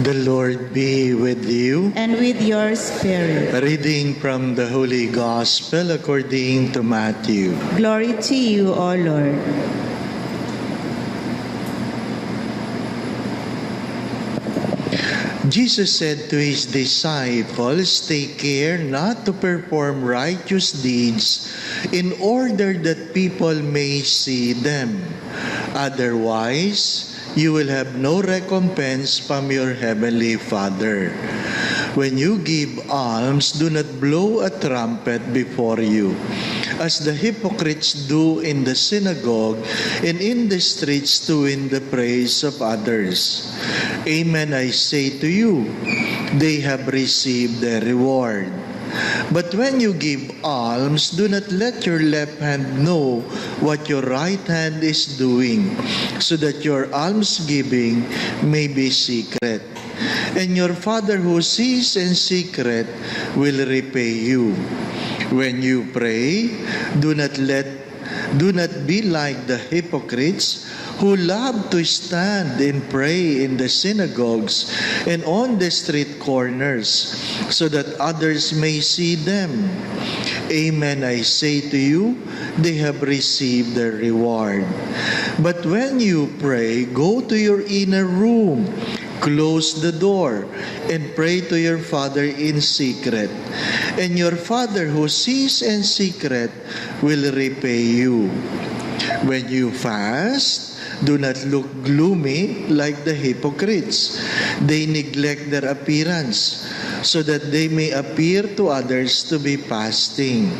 The Lord be with you. and with your spirit. A reading from the Holy Gospel according to Matthew. Glory to you, O Lord. Jesus said to his disciples, Take care not to perform righteous deeds in order that people may see them. Otherwise, you will have no recompense from your heavenly Father. When you give alms, do not blow a trumpet before you, as the hypocrites do in the synagogue and in the streets to win the praise of others. Amen, I say to you, they have received their reward. But when you give alms, do not let your left hand know what your right hand is doing, so that your almsgiving may be secret. And your Father who sees in secret will repay you. When you pray, do not let do not be like the hypocrites who love to stand and pray in the synagogues and on the street corners so that others may see them. Amen, I say to you, they have received their reward. But when you pray, go to your inner room, close the door, and pray to your Father in secret. And your Father who sees in secret will repay you. When you fast, do not look gloomy like the hypocrites. They neglect their appearance so that they may appear to others to be fasting.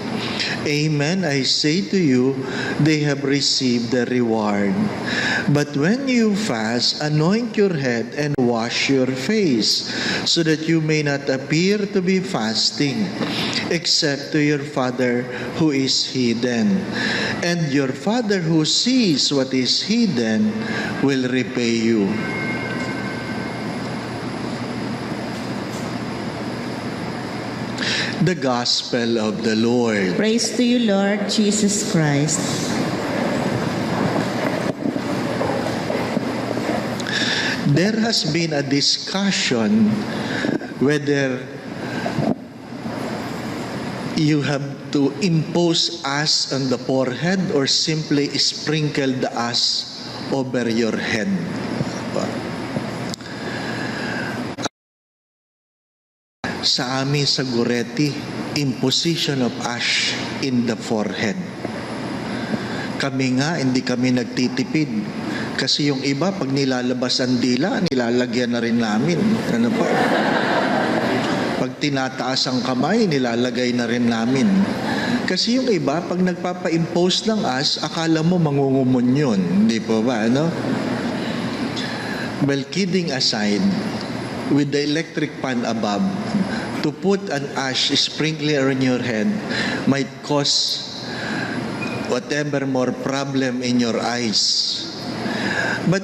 Amen, I say to you, they have received the reward. But when you fast, anoint your head and wash your face, so that you may not appear to be fasting, except to your Father who is hidden. And your Father who sees what is hidden will repay you. The Gospel of the Lord. Praise to you, Lord Jesus Christ. There has been a discussion whether you have to impose us on the forehead or simply sprinkle the us over your head. Sa amin sa Goretti, imposition of ash in the forehead. Kami nga, hindi kami nagtitipid. Kasi yung iba, pag nilalabas ang dila, nilalagyan na rin namin. Ano pa? Pag tinataas ang kamay, nilalagay na rin namin. Kasi yung iba, pag nagpapa-impose ng as, akala mo mangungumon yun. Hindi po ba, ano? Well, kidding aside, with the electric pan above, to put an ash sprinkler on your head might cause whatever more problem in your eyes. But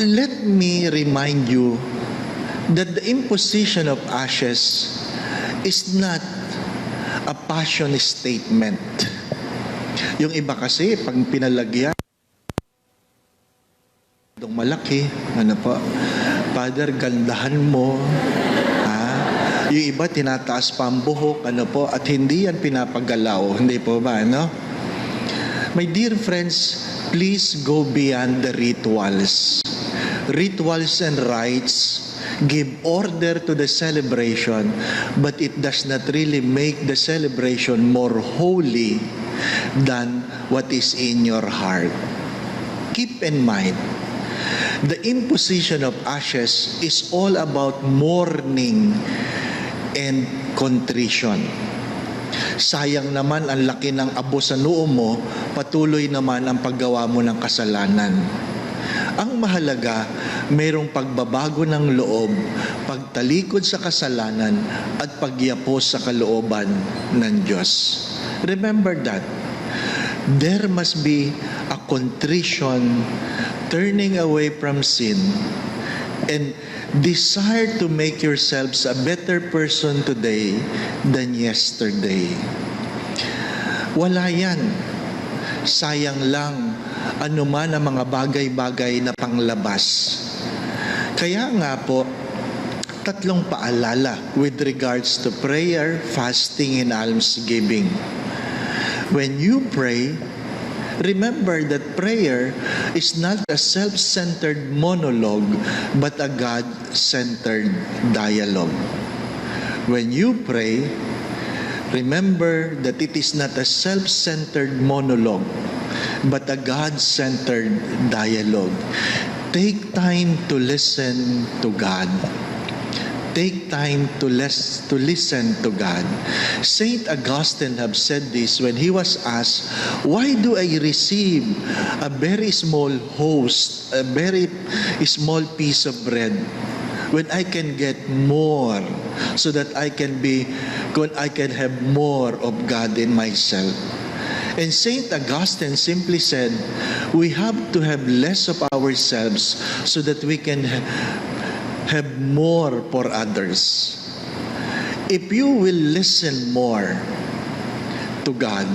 let me remind you that the imposition of ashes is not a passion statement. Yung iba kasi, pag pinalagyan, malaki, ano po, Father, gandahan mo? Yung iba, tinataas pa ang buhok, ano po, at hindi yan pinapagalaw, hindi po ba, ano? My dear friends, please go beyond the rituals. Rituals and rites give order to the celebration, but it does not really make the celebration more holy than what is in your heart. Keep in mind, the imposition of ashes is all about mourning and contrition. Sayang naman ang laki ng abo sa noo mo, patuloy naman ang paggawa mo ng kasalanan. Ang mahalaga, mayroong pagbabago ng loob, pagtalikod sa kasalanan, at pagyapos sa kalooban ng Diyos. Remember that. There must be a contrition, turning away from sin, and desire to make yourselves a better person today than yesterday. Wala yan. Sayang lang anuman ang mga bagay-bagay na panglabas. Kaya nga po, tatlong paalala with regards to prayer, fasting, and almsgiving. When you pray, remember that prayer is not a self-centered monologue, but a God-centered dialogue. When you pray, remember that it is not a self-centered monologue, but a God-centered dialogue. Take time to listen to God. Take time to, les- to listen to God. Saint Augustine have said this when he was asked, Why do I receive a very small host, a very small piece of bread, when I can get more, so that I can be, I can have more of God in myself? And Saint Augustine simply said, we have to have less of ourselves so that we can have more for others. If you will listen more to God,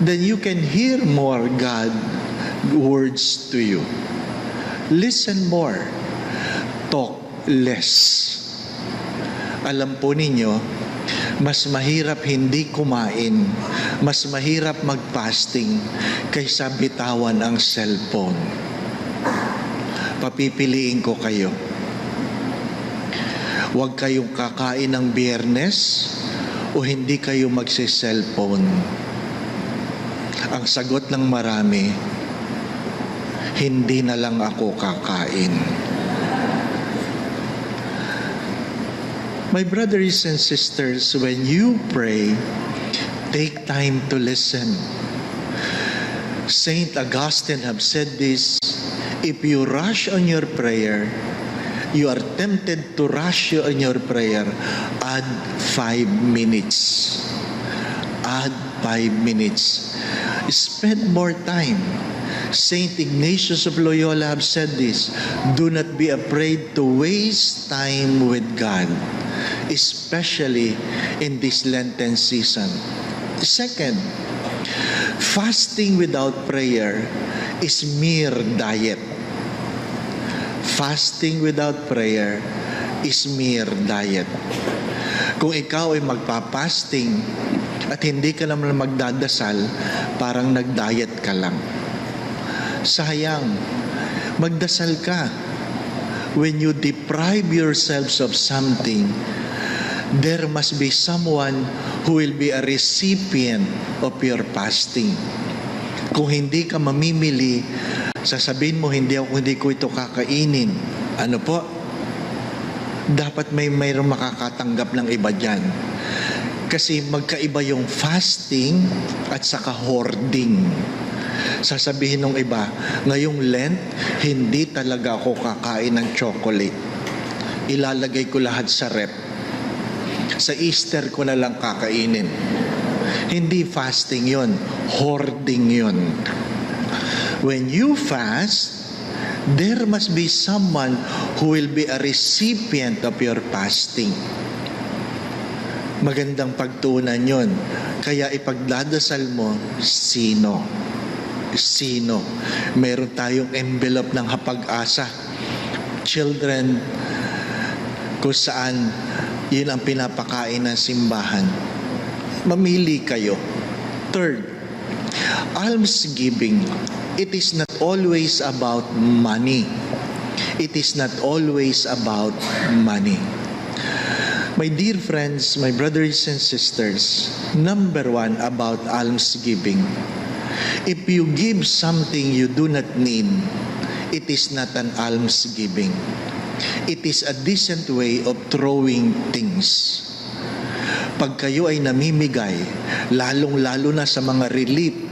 then you can hear more God words to you. Listen more. Talk less. Alam po ninyo, mas mahirap hindi kumain, mas mahirap mag-fasting kaysa bitawan ang cellphone. Papipiliin ko kayo. Huwag kayong kakain ng biyernes o hindi kayo magsi-cellphone. Ang sagot ng marami, hindi na lang ako kakain. My brothers and sisters, when you pray, take time to listen. Saint Augustine have said this, if you rush on your prayer, you are tempted to rush on your prayer, add five minutes. Add five minutes. Spend more time. Saint Ignatius of Loyola have said this, do not be afraid to waste time with God, especially in this Lenten season. Second, fasting without prayer is mere diet. Fasting without prayer is mere diet. Kung ikaw ay magpapasting at hindi ka naman magdadasal, parang nag-diet ka lang. Sayang, magdasal ka. When you deprive yourselves of something, there must be someone who will be a recipient of your fasting. Kung hindi ka mamimili, sasabihin mo, hindi ako, hindi ko ito kakainin. Ano po? Dapat may mayroong makakatanggap ng iba dyan. Kasi magkaiba yung fasting at saka hoarding. Sasabihin ng iba, ngayong Lent, hindi talaga ako kakain ng chocolate. Ilalagay ko lahat sa rep. Sa Easter ko na lang kakainin. Hindi fasting yon, hoarding yon. When you fast, there must be someone who will be a recipient of your fasting. Magandang pagtunan yon. Kaya ipagdadasal mo, sino? Sino? Meron tayong envelope ng hapag-asa. Children, kung saan yun ang pinapakain ng simbahan. Mamili kayo. Third, almsgiving. It is not always about money. It is not always about money. My dear friends, my brothers and sisters, number one about almsgiving. If you give something you do not need, it is not an almsgiving. It is a decent way of throwing things. Pag kayo ay namimigay, lalong-lalo na sa mga relief,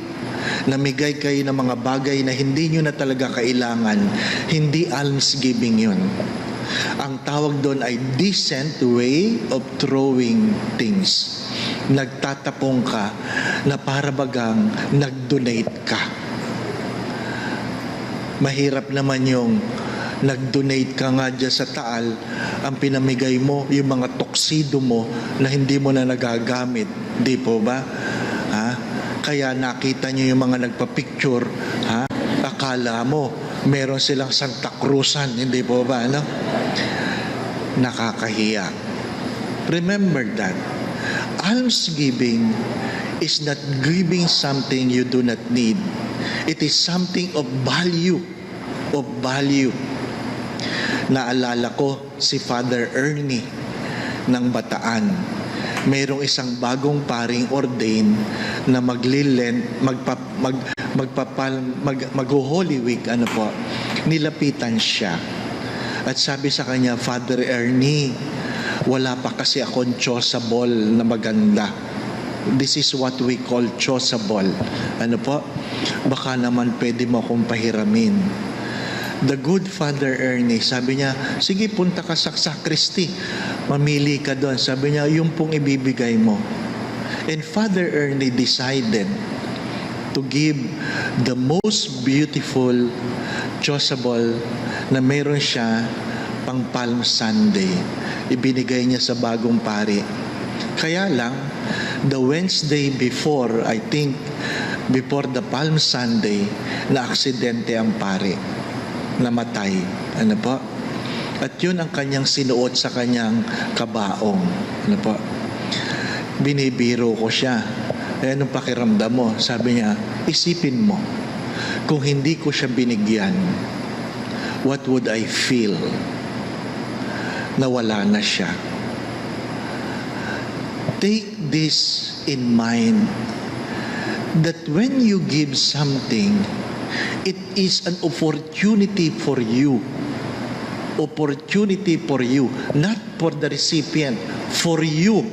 namigay kayo ng mga bagay na hindi nyo na talaga kailangan, hindi almsgiving yun. Ang tawag doon ay decent way of throwing things. Nagtatapong ka na para bagang nag-donate ka. Mahirap naman yung nag-donate ka nga dyan sa taal, ang pinamigay mo, yung mga toksido mo na hindi mo na nagagamit. Di po ba? Kaya nakita nyo yung mga nagpa-picture, ha? Akala mo meron silang Santa Cruzan, hindi po ba? Ano? Nakakahiya. Remember that. Almsgiving is not giving something you do not need. It is something of value. Of value. Naalala ko si Father Ernie ng Bataan. Mayroong isang bagong paring ordain na maglilent, magpa, mag, magpapal, mag, mag-Holy Week, ano po, nilapitan siya. At sabi sa kanya, Father Ernie, wala pa kasi akong chosable na maganda. This is what we call chosable. Ano po? Baka naman pwede mo akong pahiramin. The good Father Ernie, sabi niya, sige punta ka sa sacristy, mamili ka doon. Sabi niya, yung pong ibibigay mo. And Father Ernie decided to give the most beautiful chosable na meron siya pang Palm Sunday. Ibinigay niya sa bagong pari. Kaya lang, the Wednesday before, I think, before the Palm Sunday, na aksidente ang pari. Namatay. Ano po? At yun ang kanyang sinuot sa kanyang kabaong. Ano po? Binibiro ko siya. Eh, anong pakiramdam mo? Sabi niya, isipin mo, kung hindi ko siya binigyan, what would I feel? Nawala na siya. Take this in mind that when you give something, it is an opportunity for you. Opportunity for you, not for the recipient, for you.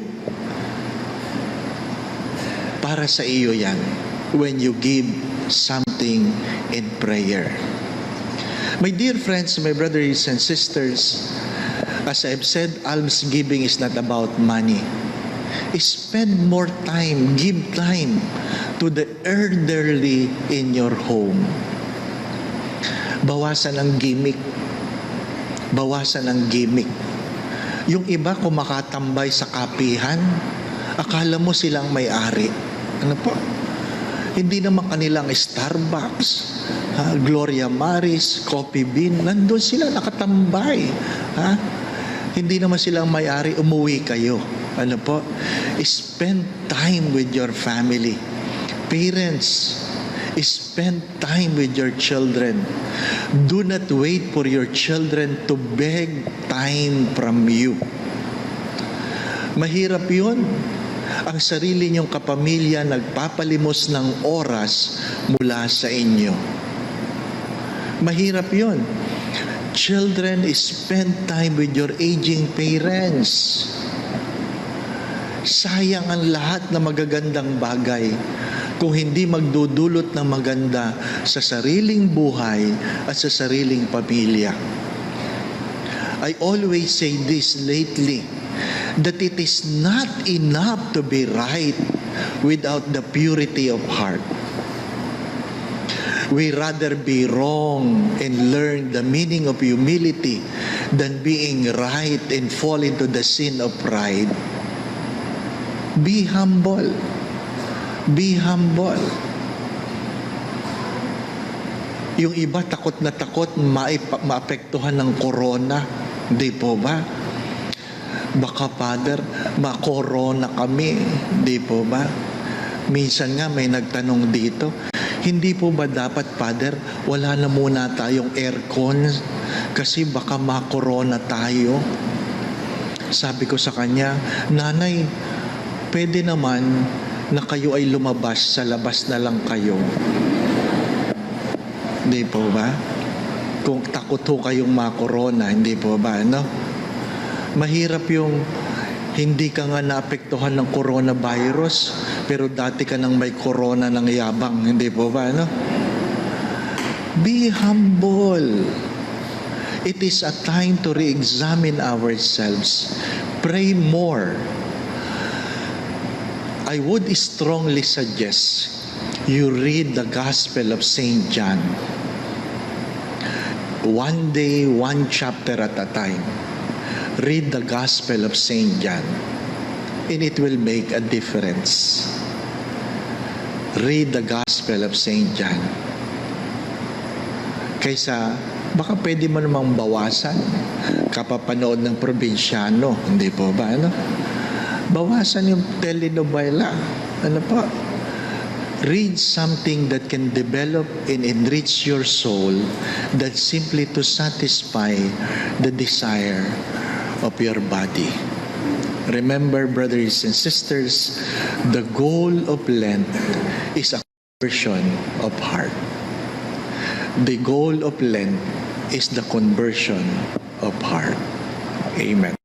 Para sa iyo yan when you give something in prayer. My dear friends, my brothers and sisters, as I've said, almsgiving is not about money. Spend more time, give time to the elderly in your home. Bawasan ang gimmick. Bawasan ang gimmick. Yung iba kumakatambay sa kapihan, akala mo silang may-ari. Ano po? Hindi naman kanilang Starbucks, ha, Gloria Maris, Coffee Bean, nandun sila nakatambay. Ha? Hindi naman silang may-ari, umuwi kayo. Ano po? Spend time with your family. Parents, spend time with your children. Do not wait for your children to beg time from you. Mahirap yun. Ang sarili niyong kapamilya nagpapalimos ng oras mula sa inyo. Mahirap yun. Children, spend time with your aging parents. Sayang ang lahat na magagandang bagay kung hindi magdudulot ng maganda sa sariling buhay at sa sariling pamilya. I always say this lately that it is not enough to be right without the purity of heart. We rather be wrong and learn the meaning of humility than being right and fall into the sin of pride. Be humble. Be humble. Yung iba takot na takot maipa- maapektuhan ng corona. Di po ba? Baka, Father, ma-corona kami. Di po ba? Minsan nga may nagtanong dito, hindi po ba dapat, Father, wala na muna tayong aircon kasi baka ma-corona tayo? Sabi ko sa kanya, Nanay, pwede naman na kayo ay lumabas, sa labas na lang kayo. Hindi po ba? Kung takot ho kayong makorona, hindi po ba, no? Mahirap yung hindi ka nga naapektuhan ng coronavirus, pero dati ka nang may corona ng yabang, hindi po ba, no? Be humble. It is a time to re-examine ourselves. Pray more. I would strongly suggest you read the Gospel of St. John. One day, one chapter at a time. Read the Gospel of St. John, and it will make a difference. Read the Gospel of St. John. kaysa baka pwede mo namang bawasan kapapanood ng probinsyano, hindi po ba? Ano? Bawasan yung telenovela. Ano po? Read something that can develop and enrich your soul than simply to satisfy the desire of your body. Remember, brothers and sisters, the goal of Lent is a conversion of heart. The goal of Lent is the conversion of heart. Amen.